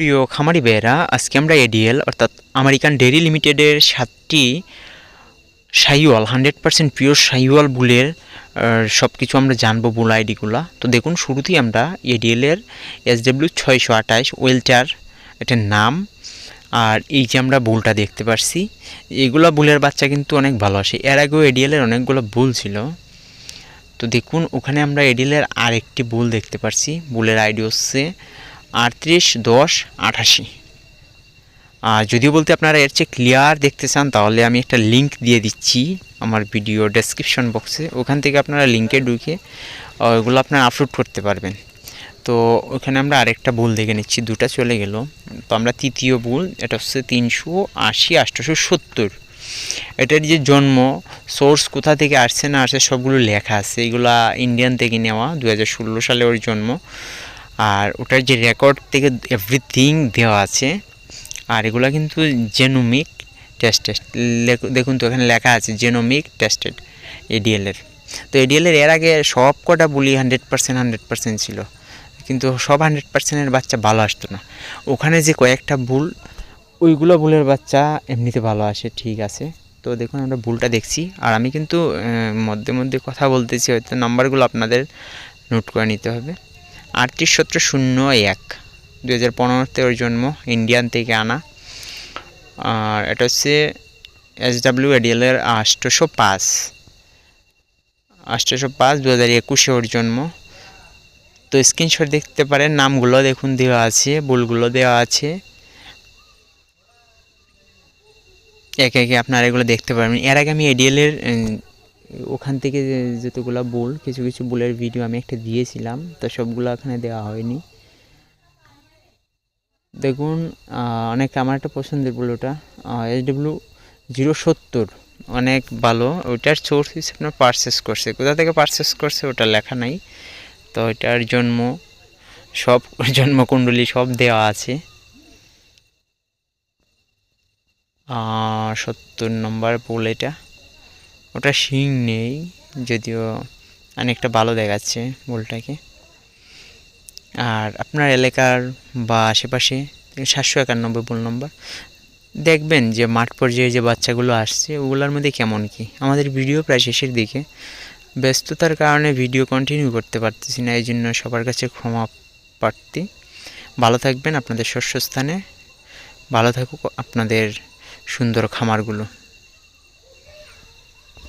প্রিয় খামারি বেয়েরা আজকে আমরা এডিএল, অর্থাৎ আমেরিকান ডেরি লিমিটেডের সাতটি Sahiwal, hundred percent pure Sahiwal বুলের সব কিছু আমরা জানব বুল আইডিগুলা। তো দেখুন, শুরুতেই আমরা এডিএলের এস ডাব্লিউ ছয়শো আঠাশ ওয়েলটার এটার নাম, আর এই যে আমরা বুলটা দেখতে পারছি, এগুলা বুলের বাচ্চা কিন্তু অনেক ভালো আসে। এর আগেও এডিএলের অনেকগুলো বুল ছিল। তো দেখুন, ওখানে আমরা এডিএলের আরেকটি বুল দেখতে পারছি, বুলের আইডি হচ্ছে আটত্রিশ, দশ, আঠাশি। আর যদিও বলতে আপনারা এর চেয়ে ক্লিয়ার দেখতে চান, তাহলে আমি একটা লিংক দিয়ে দিচ্ছি আমার ভিডিও ডেসক্রিপশন বক্সে ওখান থেকে আপনারা লিঙ্কে ঢুকে ওগুলো আপনারা আপলোড করতে পারবেন। তো ওখানে আমরা আরেকটা ভুল দেখে নিচ্ছি, দুটা চলে গেল। তো আমরা তৃতীয় ভুল, এটা হচ্ছে তিনশো আশি আটশোশো সত্তর। এটার যে জন্ম সোর্স কোথা থেকে আসছে না আসছে, সবগুলো লেখা আছে। এগুলা ইন্ডিয়ান থেকে নেওয়া দু হাজার ষোলো সালে ওর জন্ম। আর ওটার যে রেকর্ড থেকে এভরিথিং দেওয়া আছে, আর এগুলা কিন্তু জেনোমিক টেস্টেড দেখুন তো, এখানে লেখা আছে জেনোমিক টেস্টেড এডিএলের তো এডিএলের এর আগে সব কটা বলি হান্ড্রেড পার্সেন্ট হান্ড্রেড পার্সেন্ট ছিল। কিন্তু সব হান্ড্রেড পার্সেন্টের বাচ্চা ভালো আসতো না। ওখানে যে কয়েকটা ভুল, ওইগুলো ভুলের বাচ্চা এমনিতে ভালো আসে, ঠিক আছে। তো দেখুন, আমরা ভুলটা দেখছি। আর আমি কিন্তু মধ্যে মধ্যে কথা বলতেছি, হয়তো নাম্বারগুলো আপনাদের নোট করে নিতে হবে। আটত্রিশ সতেরো শূন্য এক। দু হাজার পনেরোতে ওর জন্ম, ইন্ডিয়ান থেকে আনা। আর এটা হচ্ছে এস ডাব্লিউ এডিএলের আষ্টশো পাঁচ। আষ্টশো পাঁচ দু হাজার একুশে ওর জন্ম। তো স্ক্রিনশট দেখতে পারেন, নামগুলো দেখুন, দেওয়া আছে বুলগুলো দেওয়া আছে। একে একে আপনারা এগুলো দেখতে পারবেন। এর আগে আমি এডিএলের ওখান থেকে যতগুলো বুল, কিছু কিছু বুলের ভিডিও আমি একটা দিয়েছিলাম, তো সবগুলো এখানে দেওয়া হয়নি। দেখুন অনেক আমার একটা পছন্দের বুল ওটা এস ডব্লিউ জিরো সত্তর, অনেক ভালো। ওইটার সোর্স হিসেবে আপনার পারচেস করছে কোথা থেকে পারচেস করছে ওটা লেখা নাই, তো ওইটার জন্ম, সব জন্মকুণ্ডলী সব দেওয়া আছে। সত্তর নম্বর পোল এটা। ওটা শিং নেই, যদিও অনেকটা ভালো দেখাচ্ছে বোলটাকে। আর আপনার এলাকার বা আশেপাশে সাতশো একানব্বই বোল নম্বর, দেখবেন যে মাঠ পর্যায়ে যে বাচ্চাগুলো আসছে, ওগুলোর মধ্যে কেমন কি? আমাদের ভিডিও প্রায় শেষের দিকে। ব্যস্ততার কারণে ভিডিও কন্টিনিউ করতে পারতেছি না এই জন্য সবার কাছে ক্ষমা প্রার্থী। ভালো থাকবেন আপনাদের শস্যস্থানে। ভালো থাকুক আপনাদের সুন্দর খামারগুলো।